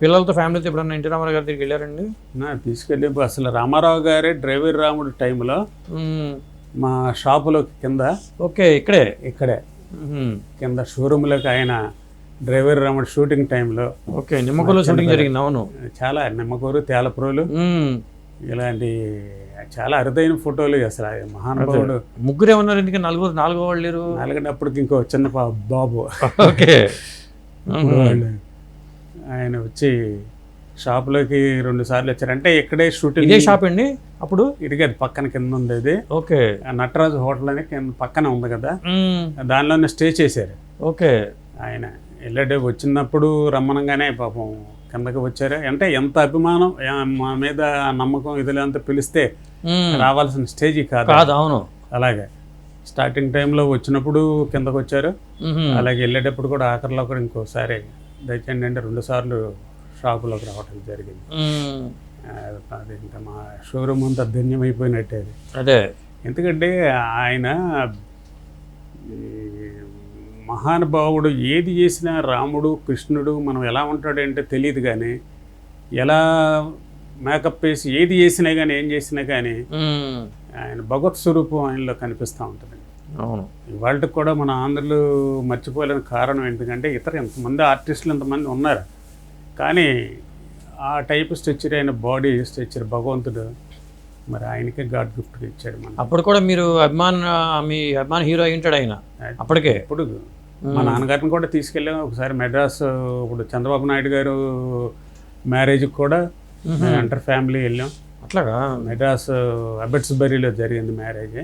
పిల్లలతో ఫ్యామిలీతో ఎప్పుడన్నా ఎన్టీ రామారావు గారి దగ్గరికి వెళ్ళారండి? నా తీసుకెళ్ళి అసలు రామారావు గారే డ్రైవర్ రాముడు టైంలో. మా షాపులో కింద ఓకే ఇక్కడే? ఇక్కడే. కింద షోరూంలోకి ఆయన డ్రైవర్ రాముడు షూటింగ్ టైంలో ఓకే నిమ్మకూరులో షూటింగ్ జరిగింది అవును. చాలా నిమ్మకూరు తేలప్రోలు. ఇలాంటి చాలా అరుదైన ఫోటోలు అసలు మహానుభావుడు. ముగ్గురే ఉన్నారు ఎందుకు నలుగురు నాలుగో వాళ్ళు లేరు? నాలుగనప్పటికి ఇంకో చిన్న బాబు. ఓకే. ఆయన వచ్చి షాప్లోకి రెండు సార్లు వచ్చారు. అంటే ఇక్కడే షూటింగ్ ఇదే షాప్ అండి అప్పుడు? ఇది పక్కన కింద ఉండేది. ఓకే. ఆ నటరాజు హోటల్ అని కింద పక్కన ఉంది కదా. దానిలోనే స్టే చేశారు. ఓకే. ఆయన వెళ్ళడే వచ్చినప్పుడు రమ్మనంగానే పాపం కిందకి వచ్చారు. అంటే ఎంత అభిమానం మా మీద నమ్మకం ఇదిలో అంతా పిలిస్తే. రావాల్సిన స్టేజ్ కాదు. అవును. అలాగే స్టార్టింగ్ టైంలో వచ్చినప్పుడు కిందకు వచ్చారు. అలాగే వెళ్ళేటప్పుడు కూడా ఆఖరిలో కూడా ఇంకోసారి దయచేయండి అంటే రెండు సార్లు షాపులోకి రావడం జరిగింది మ్మ్. ఆ, అది ఇంకా మా షోరూమ్ అంతా ధన్యమైపోయినట్టే అది అదే ఎందుకంటే ఆయన మహానుభావుడు ఏది చేసినా రాముడు కృష్ణుడు మనం ఎలా ఉంటాడంటే తెలియదు కానీ ఎలా మేకప్ వేసి ఏది చేసినా కానీ ఏం చేసినా కానీ. ఆయన భగవత్ స్వరూపం ఆయనలో కనిపిస్తూ ఉంటుంది అవును. ఇవాళకి కూడా మన ఆంధ్రులు మర్చిపోలేని కారణం ఎందుకంటే ఇతర ఎంతమంది ఆర్టిస్టులు ఎంతమంది ఉన్నారు. కానీ ఆ టైప్ స్ట్రక్చర్ అయిన బాడీ స్ట్రక్చర్ భగవంతుడు మరి ఆయనకే గాడ్ గిఫ్ట్ ఇచ్చాడు మన అప్పుడు కూడా మీరు అభిమాన మీ అభిమాన హీరో అయి ఉంటాడు ఆయన అప్పటికే? ఇప్పుడు మా నాన్నగారిని కూడా తీసుకెళ్ళాం. ఒకసారి మెడ్రాస్ ఇప్పుడు చంద్రబాబు నాయుడు గారు మ్యారేజ్కి కూడా అంటర్ ఫ్యామిలీ వెళ్ళాం. అట్లాగా మెడ్రాస్ అబెట్స్బరీలో జరిగింది మ్యారేజ్.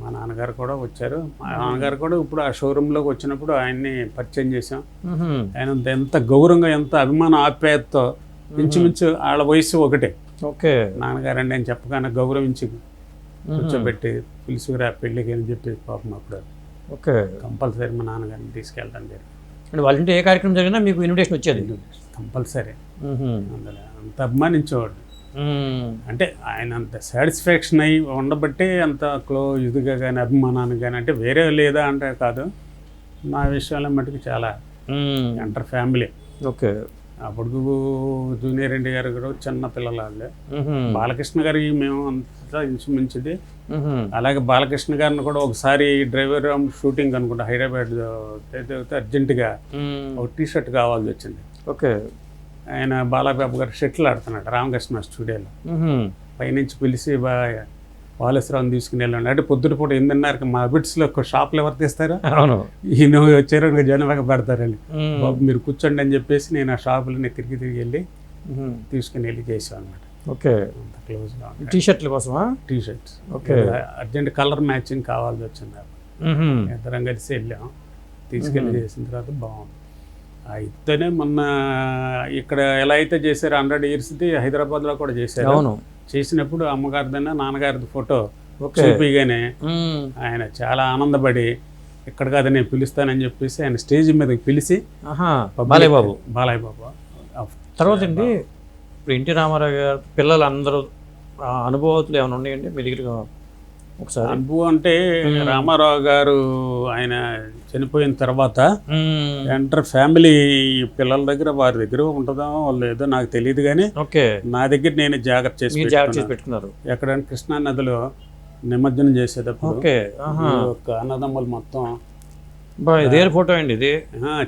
మా నాన్నగారు కూడా వచ్చారు. మా నాన్నగారు కూడా ఇప్పుడు ఆ షోరూంలోకి వచ్చినప్పుడు ఆయన్ని పరిచయం చేశాం. మ్మ్. ఆయన ఎంత గౌరవంగా ఎంత అభిమాన ఆప్యాయతతో ఇంచుమించు వాళ్ళ వయసు ఒకటే. ఓకే. నాన్నగారండి నేను చెప్పగానే గౌరవించి కూర్చోబెట్టి పిలుసుకురా పెళ్ళికి అని చెప్పి పాపం అప్పుడు ఓకే. కంపల్సరీ మా నాన్నగారిని తీసుకెళ్ళడం జరిగింది. అంటే వాళ్ళ ఇంటి ఏ కార్యక్రమం జరిగినా మీకు ఇన్విటేషన్ వచ్చేది. కంపల్సరీ. అందులో అంత అభిమానించేవాడు. అంటే ఆయన అంత సాటిస్ఫాక్షన్ అయి ఉండబట్టే అంత క్లో ఇదిగా కానీ అభిమానాన్ని కానీ అంటే వేరే లేదా అంటే కాదు నా విషయంలో మటుకు చాలా. ఎంటర్ ఫ్యామిలీ ఓకే అప్పుడు జూనియర్ ఎన్టీ గారు కూడా చిన్న పిల్లలు. బాలకృష్ణ గారి మేము అంతా ఇంచుమించుది. అలాగే బాలకృష్ణ గారిని కూడా ఒకసారి డ్రైవర్ షూటింగ్ అనుకుంటా హైదరాబాద్ అర్జెంటుగా. ఒక టీ షర్ట్ కావాల్సి వచ్చింది ఓకే ఆయన బాలాబాబు గారు షటిల్ ఆడుతున్నాడు రామకృష్ణ స్టూడియోలో. పైనుంచి పిలిచి బా వాలేశ్వరం తీసుకుని వెళ్ళండి. అంటే పొద్దున పూట ఎనిమిదిన్నరకి మా బిట్స్లో ఒక షాప్లో ఎవరు తీస్తారు? అవును. ఈయన వచ్చారు ఇంకా జనం పెడతారని. బాబు మీరు కూర్చోండి అని చెప్పేసి నేను ఆ షాపులని తిరిగి తిరిగి వెళ్ళి. తీసుకుని వెళ్ళి చేసాను అనమాట ఓకే క్లోజ్గా టీ షర్ట్ల కోసమా? T-shirts okay. Urgent colour matching కావాల్సి వచ్చింది. ఇద్దరం కలిసి వెళ్ళాం. తీసుకెళ్ళి చేసిన తర్వాత బాగుంది. అయితేనే మొన్న ఇక్కడ ఎలా అయితే చేశారో హండ్రెడ్ ఇయర్స్ది హైదరాబాద్లో కూడా చేశారు. అవును. చేసినప్పుడు అమ్మగారిదైనా నాన్నగారిది ఫోటో చూపిగానే. ఆయన చాలా ఆనందపడి ఇక్కడ కాదు నేను పిలుస్తానని చెప్పేసి ఆయన స్టేజ్ మీదకి పిలిచి బాలయ్య బాబు బాలయ్య బాబు. తర్వాత అండి ఇప్పుడు ఎన్టీ రామారావు గారు పిల్లలు అందరూ ఆ అనుభవాలు ఏమైనా ఉన్నాయండి మీ దగ్గర ఒకసారి. అనుభవం అంటే రామారావు గారు ఆయన చనిపోయిన తర్వాత. ఎంటర్ ఫ్యామిలీ పిల్లల దగ్గర వారి దగ్గర ఉంటుందో లేదో నాకు తెలియదు కానీ ఓకే. నా దగ్గర నేను జాగ్రత్త చేసి. పెట్టుకున్నారు. ఎక్కడంటే కృష్ణా నదిలో నిమజ్జనం చేసేటప్పుడు అన్నదమ్ములు మొత్తం రేర్ ఫోటో అండి ఇది.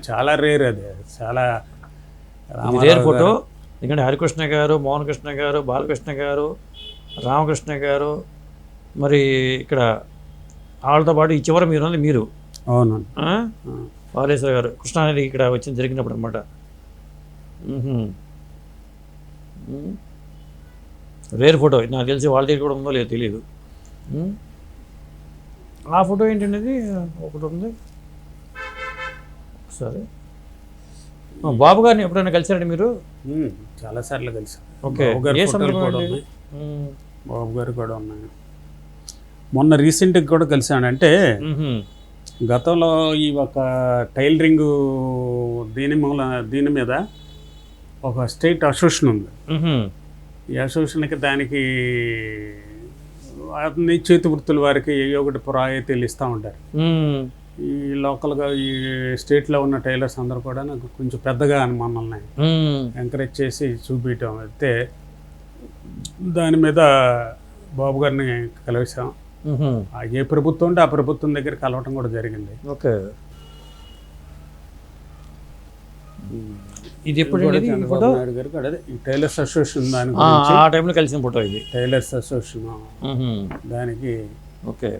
చాలా రేర్ అది. చాలా రేర్ ఫోటో ఎందుకంటే హరికృష్ణ గారు. మోహన్ కృష్ణ గారు బాలకృష్ణ గారు రామకృష్ణ గారు మరి ఇక్కడ వాళ్ళతో పాటు ఈ చివర మీరు మీరు. అవును. బాలేశ్వర గారు కృష్ణానది ఇక్కడ వచ్చింది జరిగినప్పుడు అనమాట రేర్ ఫోటో నాకు తెలిసి వాళ్ళ దగ్గర కూడా ఉందో లేదో తెలియదు. ఆ ఫోటో ఏంటండి ఒకటి ఉంది. సరే బాబు గారిని ఎప్పుడైనా కలిసారండి మీరు? చాలా సార్లు కలిసి. ఓకే. బాబు గారి ఏ కూడా? ఉన్నాయి. ఉమ్. బాబు గారు కూడా ఉన్నాయి. మొన్న రీసెంట్గా కూడా కలిసాను అంటే. గతంలో ఈ ఒక టైలరింగ్ దీని మూల దీని మీద ఒక స్టేట్ అసోసియేషన్ ఉంది. ఈ అసోసియేషన్కి దానికి అన్ని చేతి వృత్తుల వారికి ఏ ఒకటి ప్రాయతీలు ఇస్తూ ఉంటారు. ఈ లోకల్గా ఈ స్టేట్లో ఉన్న టైలర్స్ అందరూ కూడా నాకు కొంచెం పెద్దగా మ్మ్. ఎంకరేజ్ చేసి చూపించడం అయితే దాని మీద బాబు గారిని కలిసాం ఏ ప్రభుత్వం ఉంటే ఆ ప్రభుత్వం దగ్గర కలవటం కూడా జరిగింది. ఓకే. ఇది ఎప్పుడు చంద్రబాబు ఫోటో? నాయుడు గారికి అదే ఈ టైలర్స్ అసోసియేషన్ దాని ఆ, గురించి. ఆ టైంలో కలిసిన ఫోటో ఇది. Tailors association. దానికి ఓకే.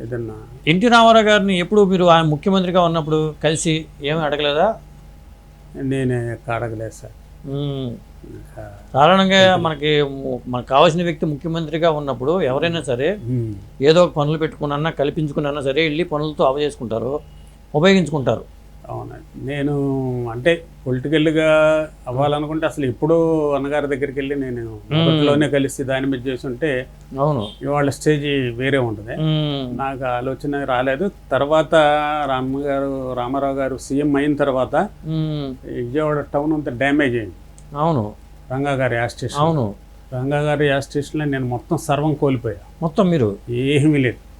ఏదన్నా ఎన్టీ రామారావు గారిని ఎప్పుడు మీరు ఆయన ముఖ్యమంత్రిగా ఉన్నప్పుడు కలిసి ఏమీ అడగలేదా? నేనే అడగలేదు సార్. సాధారణంగా మనకి మనకు కావాల్సిన వ్యక్తి ముఖ్యమంత్రిగా ఉన్నప్పుడు ఎవరైనా సరే ఏదో ఒక పనులు పెట్టుకున్నా కల్పించుకున్నా సరే వెళ్ళి పనులతో అవజేసుకుంటారు ఉపయోగించుకుంటారు. అవునండి నేను అంటే పొలిటికల్గా అవ్వాలనుకుంటే అసలు ఎప్పుడూ అన్నగారి దగ్గరికి వెళ్ళి నేను మొదట్లోనే కలిసి దాని మీద చేసి ఉంటే అవును. ఇవాళ స్టేజ్ వేరే ఉంటుంది. నాకు ఆలోచన రాలేదు. తర్వాత రామ గారు రామారావు గారు సీఎం అయిన తర్వాత. విజయవాడ టౌన్ అంతా డ్యామేజ్ అయింది. అవును. రంగా గారి యాస్ స్టేషన్. అవును. రంగా గారి యాస్ స్టేషన్లో నేను మొత్తం సర్వం కోల్పోయా. మొత్తం మీరు? ఏమీ లేదు.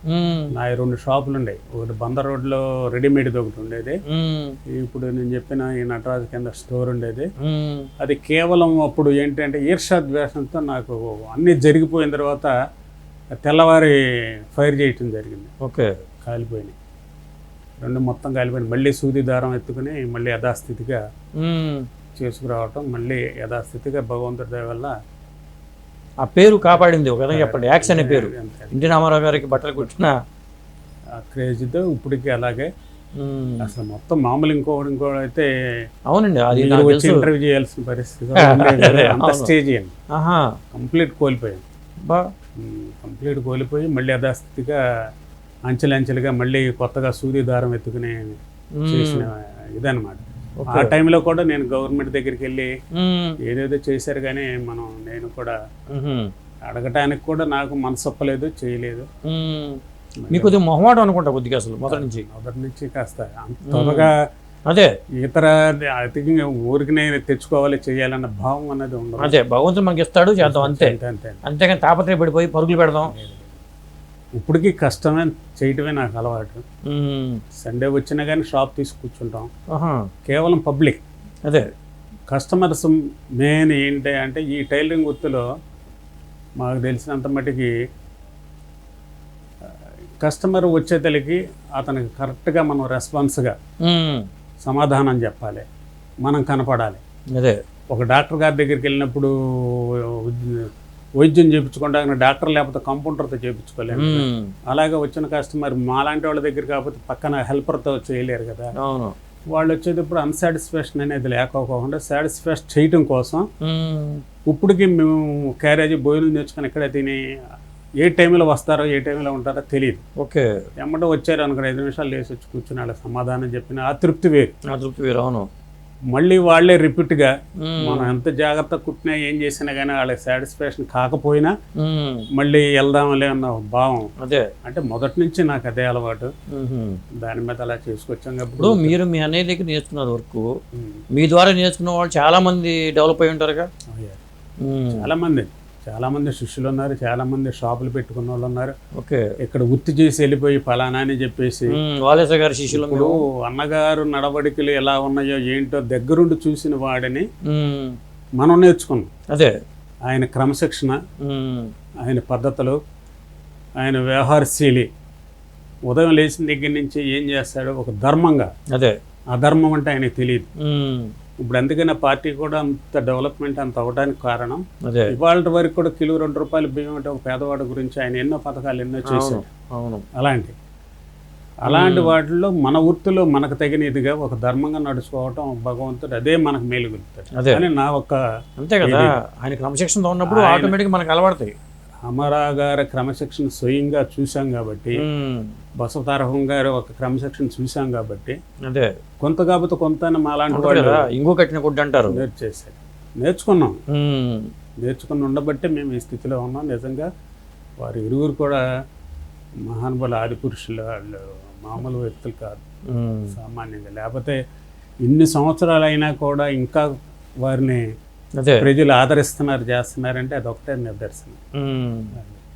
నా రెండు షాపులు ఉండేవి ఒకటి బందర్ రోడ్లో రెడీమేడ్ ఒకటి ఉండేది. ఇప్పుడు నేను చెప్పిన ఈ నటరాజు కింద స్టోర్ ఉండేది. అది కేవలం అప్పుడు ఏంటంటే ఈర్షా ద్వేషంతో నాకు అన్నీ జరిగిపోయిన తర్వాత తెల్లవారి ఫైర్ చేయటం జరిగింది. ఓకే. కాలిపోయినాయి. రెండు మొత్తం కాలిపోయినాయి. మళ్ళీ సూది దారం ఎత్తుకుని మళ్ళీ యథాస్థితిగా. చేసుకురావటం మళ్ళీ యథాస్థితిగా భగవంతుడి దయ వల్ల ఆ పేరు కాపాడింది ఒక విధంగా చెప్పండి యాక్స్ అనే పేరు. ఎన్టీ రామారావు గారికి బట్టలు కుట్టిన ఆ క్రేజ్తో ఇప్పటికీ అలాగే. అసలు మొత్తం మామూలు ఇంకోటి ఇంకోటి అయితే అవునండి అది వచ్చి ఇంటర్వ్యూ చేయాల్సిన పరిస్థితి అంత. స్టేజ్ కంప్లీట్ కోల్పోయాను బా కంప్లీట్ కోల్పోయి మళ్ళీ యథాస్థితిగా అంచెలంచెలుగా మళ్ళీ కొత్తగా సూర్య దారం ఎత్తుకునే. చేసిన ఇదనమాట. ఆ టైంలో కూడా నేను గవర్నమెంట్ దగ్గరికి వెళ్ళి. ఏదేదో చేశారు కానీ మనం నేను కూడా. అడగటానికి కూడా నాకు మనసొప్పలేదు చేయలేదు. మీకు కొద్దిగా మొహమాటం అనుకుంటా కొద్దిగా అసలు మొదటి నుంచి. మొదటి నుంచి కాస్త త్వరగా అదే. ఇతర అతిగా ఊరికి తెచ్చుకోవాలి చేయాలన్న భావం అనేది ఉండదు. అదే భగవంతుడు మనకి ఇస్తాడు చేద్దాం అంతే అంతే. అంతే అంతేగాని తాపత్రయపడిపోయి పరుగులు పెడదాం. ఇప్పటికీ కష్టమే చేయటమే నాకు అలవాటు. సండే వచ్చినా కానీ షాప్ తీసి కూర్చుంటాం. కేవలం పబ్లిక్. అదే. కస్టమర్స్ మెయిన్ ఏంటి అంటే ఈ టైలరింగ్ వృత్తిలో మాకు తెలిసినంత మటుకి కస్టమర్ వచ్చేతలకి అతనికి కరెక్ట్గా మనం రెస్పాన్స్గా. సమాధానం చెప్పాలి. మనం కనపడాలి. అదే. ఒక డాక్టర్ గారి దగ్గరికి వెళ్ళినప్పుడు వైద్యం చేయించుకోవడానికి డాక్టర్ లేకపోతే కంపౌండర్తో చేయించుకోలేము. అలాగే వచ్చిన కస్టమర్ మాలాంటి వాళ్ళ దగ్గర కాకపోతే పక్కన హెల్పర్తో చేయలేరు కదా. అవును. వాళ్ళు వచ్చేటప్పుడు అన్సాటిస్ఫాక్షన్ అనేది లేకపోకుండా సాటిస్ఫాక్షన్ చేయటం కోసం. ఇప్పటికి మేము క్యారేజీ భోజనం తెచ్చుకొని ఎక్కడ తిని ఏ టైంలో వస్తారో ఏ టైంలో ఉంటారో తెలియదు. ఓకే. ఎమ్మట వచ్చారు అనుకో ఐదు నిమిషాలు లేచి వచ్చి కూర్చుని వాళ్ళకి సమాధానం చెప్పిన ఆ తృప్తి వేరు. నా తృప్తి వేరు అవును. మళ్ళీ వాళ్ళే రిపీట్గా. మనం ఎంత జాగ్రత్త కుట్టినా ఏం చేసినా కానీ వాళ్ళకి సాటిస్ఫాక్షన్ కాకపోయినా. మళ్ళీ వెళ్దాంలే అన్న భావం అదే అంటే మొదటి నుంచి నాకు అదే అలవాటు. దాని మీద అలా చేసుకొచ్చాం ఇప్పుడు మీరు మీ అన్నయ్య దగ్గర నేర్చుకున్నారు వరకు మీ ద్వారా నేర్చుకున్న వాళ్ళు చాలా మంది డెవలప్ అయి ఉంటారుగా. మ్మ్. చాలా మంది చాలా మంది శిష్యులు ఉన్నారు చాలా మంది షాపులు పెట్టుకున్న వాళ్ళు ఉన్నారు ఓకే ఇక్కడ గుర్తు చేసి వెళ్ళిపోయి ఫలానా అని చెప్పేసి. వాలేస గారి శిష్యులు ఇప్పుడు అన్నగారు నడవడికలు ఎలా ఉన్నాయో ఏంటో దగ్గరుండి చూసిన వాడిని. మనం నేర్చుకున్నాం అదే ఆయన క్రమశిక్షణ. ఆయన పద్ధతులు ఆయన వ్యవహారశీలి ఉదయం లేచిన దగ్గర నుంచి ఏం చేస్తాడో ఒక ధర్మంగా అదే అధర్మం అంటే ఆయనకు తెలియదు. ఇప్పుడు అందుకనే పార్టీ కూడా అంత డెవలప్మెంట్ అంత అవడానికి కారణం. ఇవాళ వరకు కూడా కిలో రెండు రూపాయలు బియ్యం అంటే ఒక పేదవాడి గురించి ఆయన ఎన్నో పథకాలు ఎన్నో చేశారు అవును. అలాంటి. అలాంటి వాటిల్లో మన వృత్తిలో మనకు తగిన ఇదిగా ఒక ధర్మంగా నడుచుకోవటం భగవంతుడు అదే మనకు అదే. అని నా ఒక అంతే కదా. ఆయన క్రమశిక్షణతో ఉన్నప్పుడు ఆటోమేటిక్గా మనకు అలవాడతాయి అమరా గారి క్రమశిక్షణ స్వయంగా చూశాం కాబట్టి. బసవతారహం గారు ఒక క్రమశిక్షణ చూశాం కాబట్టి అదే. కొంత కాకపోతే కొంత మాలాంటి వాళ్ళు ఇంకో కట్టిన గుడ్డ అంటారు. నేర్చేశారు. నేర్చుకున్నాం. నేర్చుకుని ఉండబట్టే మేము ఈ స్థితిలో ఉన్నాం. నిజంగా వారు ఇరువురు కూడా మహానుభావులు ఆది పురుషులు వాళ్ళు మామూలు వ్యక్తులు కాదు. సామాన్యంగా. లేకపోతే ఇన్ని సంవత్సరాలు అయినా కూడా ఇంకా వారిని ప్రజలు ఆదరిస్తున్నారు చేస్తున్నారంటే అదొకటే నిదర్శనం.